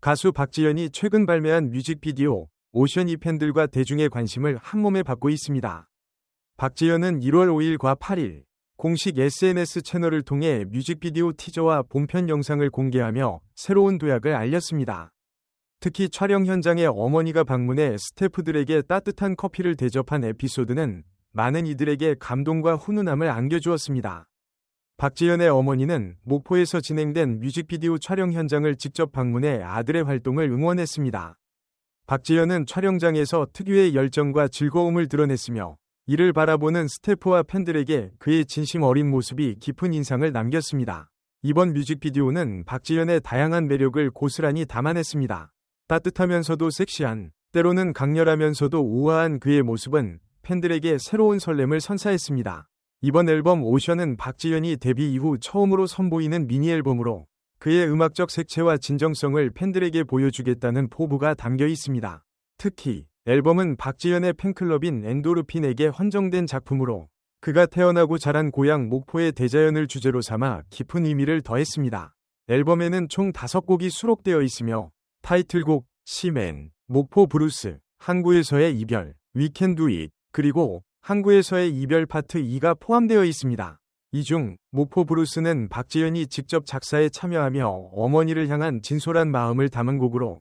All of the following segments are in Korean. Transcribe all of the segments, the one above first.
가수 박지현이 최근 발매한 뮤직비디오 오션이 팬들과 대중의 관심을 한몸에 받고 있습니다. 박지현은 1월 5일과 8일 공식 SNS 채널을 통해 뮤직비디오 티저와 본편 영상을 공개하며 새로운 도약을 알렸습니다. 특히 촬영 현장에 어머니가 방문해 스태프들에게 따뜻한 커피를 대접한 에피소드는 많은 이들에게 감동과 훈훈함을 안겨주었습니다. 박지현의 어머니는 목포에서 진행된 뮤직비디오 촬영 현장을 직접 방문해 아들의 활동을 응원했습니다. 박지현은 촬영장에서 특유의 열정과 즐거움을 드러냈으며 이를 바라보는 스태프와 팬들에게 그의 진심 어린 모습이 깊은 인상을 남겼습니다. 이번 뮤직비디오는 박지현의 다양한 매력을 고스란히 담아냈습니다. 따뜻하면서도 섹시한, 때로는 강렬하면서도 우아한 그의 모습은 팬들에게 새로운 설렘을 선사했습니다. 이번 앨범 오션은 박지현이 데뷔 이후 처음으로 선보이는 미니 앨범으로 그의 음악적 색채와 진정성을 팬들에게 보여주겠다는 포부가 담겨 있습니다. 특히 앨범은 박지현의 팬클럽인 엔도르핀에게 헌정된 작품으로 그가 태어나고 자란 고향 목포의 대자연을 주제로 삼아 깊은 의미를 더했습니다. 앨범에는 총 5곡이 수록되어 있으며 타이틀곡 시맨, 목포 브루스, 항구에서의 이별, 위켄드 잇, 그리고 항구에서의 이별 파트 2가 포함되어 있습니다. 이 중 목포 브루스는 박지현이 직접 작사에 참여하며 어머니를 향한 진솔한 마음을 담은 곡으로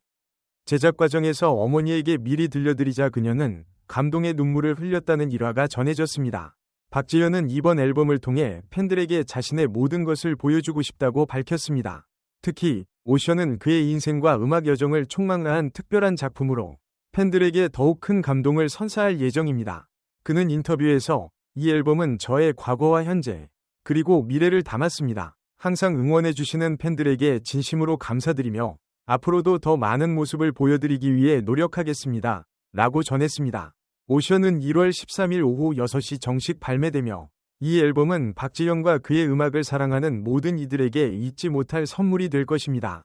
제작 과정에서 어머니에게 미리 들려드리자 그녀는 감동의 눈물을 흘렸다는 일화가 전해졌습니다. 박지현은 이번 앨범을 통해 팬들에게 자신의 모든 것을 보여주고 싶다고 밝혔습니다. 특히 오션은 그의 인생과 음악 여정을 총망라한 특별한 작품으로 팬들에게 더욱 큰 감동을 선사할 예정입니다. 그는 인터뷰에서 이 앨범은 저의 과거와 현재, 그리고 미래를 담았습니다. 항상 응원해주시는 팬들에게 진심으로 감사드리며 앞으로도 더 많은 모습을 보여드리기 위해 노력하겠습니다. 라고 전했습니다. 오션은 1월 13일 오후 6시 정식 발매되며 이 앨범은 박지현과 그의 음악을 사랑하는 모든 이들에게 잊지 못할 선물이 될 것입니다.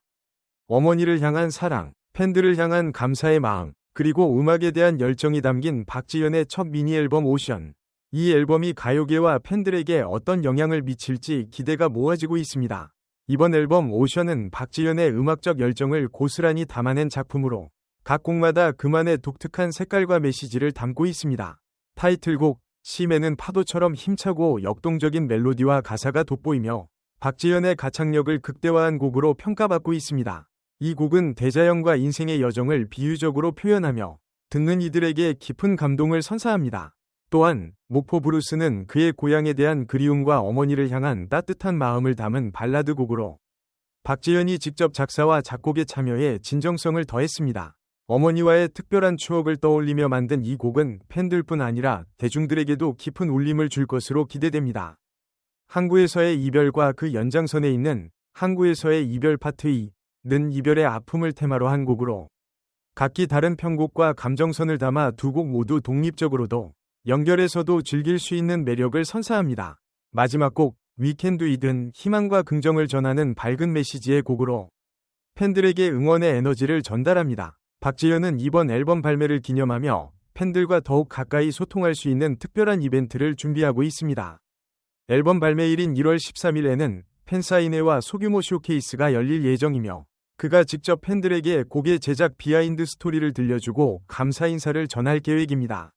어머니를 향한 사랑, 팬들을 향한 감사의 마음, 그리고 음악에 대한 열정이 담긴 박지현의 첫 미니 앨범 오션. 이 앨범이 가요계와 팬들에게 어떤 영향을 미칠지 기대가 모아지고 있습니다. 이번 앨범 오션은 박지현의 음악적 열정을 고스란히 담아낸 작품으로 각 곡마다 그만의 독특한 색깔과 메시지를 담고 있습니다. 타이틀곡 심에는 파도처럼 힘차고 역동적인 멜로디와 가사가 돋보이며 박지현의 가창력을 극대화한 곡으로 평가받고 있습니다. 이 곡은 대자연과 인생의 여정을 비유적으로 표현하며 듣는 이들에게 깊은 감동을 선사합니다. 또한 목포 브루스는 그의 고향에 대한 그리움과 어머니를 향한 따뜻한 마음을 담은 발라드 곡으로 박지현이 직접 작사와 작곡에 참여해 진정성을 더했습니다. 어머니와의 특별한 추억을 떠올리며 만든 이 곡은 팬들뿐 아니라 대중들에게도 깊은 울림을 줄 것으로 기대됩니다. 항구에서의 이별과 그 연장선에 있는 항구에서의 이별 파트 2 는 이별의 아픔을 테마로 한 곡으로 각기 다른 편곡과 감정선을 담아 두 곡 모두 독립적으로도 연결해서도 즐길 수 있는 매력을 선사합니다. 마지막 곡 위켄드 이든 희망과 긍정을 전하는 밝은 메시지의 곡으로 팬들에게 응원의 에너지를 전달합니다. 박지현은 이번 앨범 발매를 기념하며 팬들과 더욱 가까이 소통할 수 있는 특별한 이벤트를 준비하고 있습니다. 앨범 발매일인 1월 13일에는 팬사인회와 소규모 쇼케이스가 열릴 예정이며 그가 직접 팬들에게 곡의 제작 비하인드 스토리를 들려주고 감사 인사를 전할 계획입니다.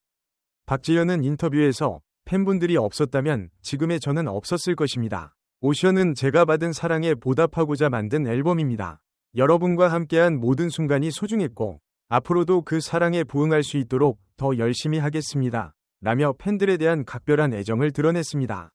박지현은 인터뷰에서 팬분들이 없었다면 지금의 저는 없었을 것입니다. 오션은 제가 받은 사랑에 보답하고자 만든 앨범입니다. 여러분과 함께한 모든 순간이 소중했고 앞으로도 그 사랑에 부응할 수 있도록 더 열심히 하겠습니다. 라며 팬들에 대한 각별한 애정을 드러냈습니다.